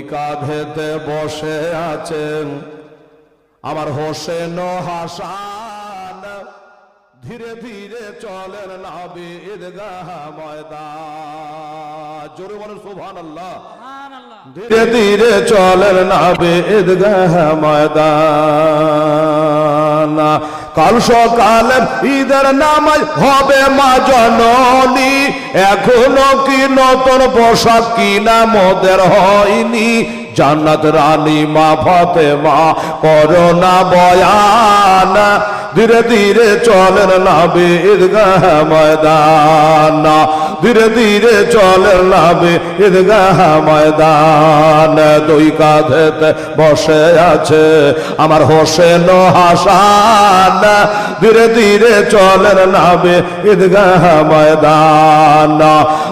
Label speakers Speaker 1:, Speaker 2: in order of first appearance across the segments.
Speaker 1: কাঁধেতে বসে আছেন আমার হোসেন হাসান। ধীরে ধীরে চলেন নাবি ঈদগাহ ময়দান। জোরে বলেন সুবহান আল্লাহ ধীরে ধীরে চলেন নাবে ঈদগাহ ময়দান। কাল সকালে ঈদের নামাজ হবে মা জননী। এখনও কি নতুন পোশাক কিনা মোদের হয়নি? জান্নাত রানী মা ফাতেমা, করোনা বয়ান। ধীরে ধীরে চলেন নাবে ঈদগাহ ময়দান। ধীরে ধীরে চলেন নাবে ঈদগাহ ময়দান। দুই কাঁধেতে বসে আছে আমার হোসেন হাসান। ধীরে ধীরে চলেন নাবে ঈদগাহ ময়দান।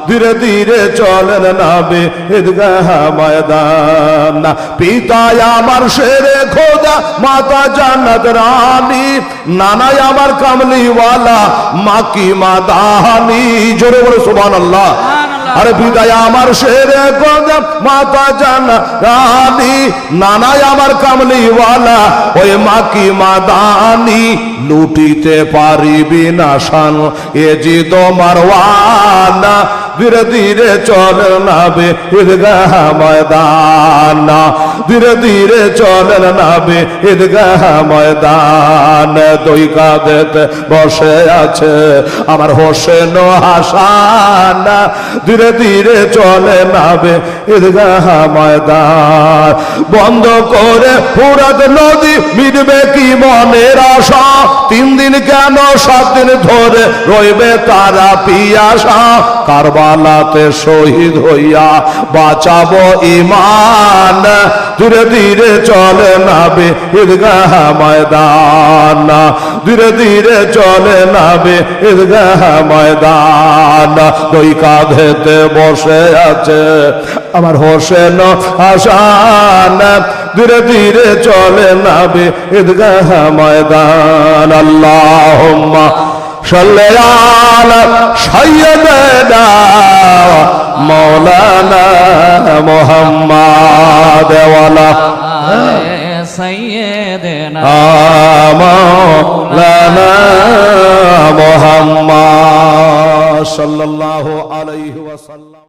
Speaker 1: ধীরে ধীরে চলেন নাবে ঈদগাহ ময়দান। পিতা আমার শেরে খোদা, মাতা জান্নাত রানী। নানাই আমার কামলিওয়ালা মাকি মাদানি জোরে বলে সুবহান আল্লাহ আরে বিদায় আমার শেরে খোদা মাতা জানা, রানী, নানাই আমার কামলিওয়ালা, ওই মাকি মাদানি লুটিতে পারিবি না শান, এ জি তোমার ওয়ানা ধীরে ধীরে চল নাবে ঈদগাহ ময়দান। ধীরে ধীরে চল নাবে ঈদগাহ ময়দান। দুই কাঁধেতে বসে আছে আমার হোসেন হাসান। ধীরে ধীরে চলে নাবে ঈদগাহ ময়দান। বন্ধ করে ফুরাত নদী মিটবে কি মনের আশা? তিন দিন কেন সাত দিন ধরে রইবে তারা পিয়াসা? কারবালাতে শহীদ হইয়া বাঁচাবো ইমান ধীরে ধীরে চলে নাবে ঈদগাহ ময়দান। ধীরে ধীরে চলে নাবে ঈদগাহ ময়দান। দুই কাঁধেতে বসে আছে আমার হোসেন হাসান। ধীরে ধীরে চলে নাবে ঈদগাহ ময়দান। আল্লাহ صل على سيدنا مولانا محمد وعلى
Speaker 2: سيدنا
Speaker 1: مولانا محمد صلى الله عليه وسلم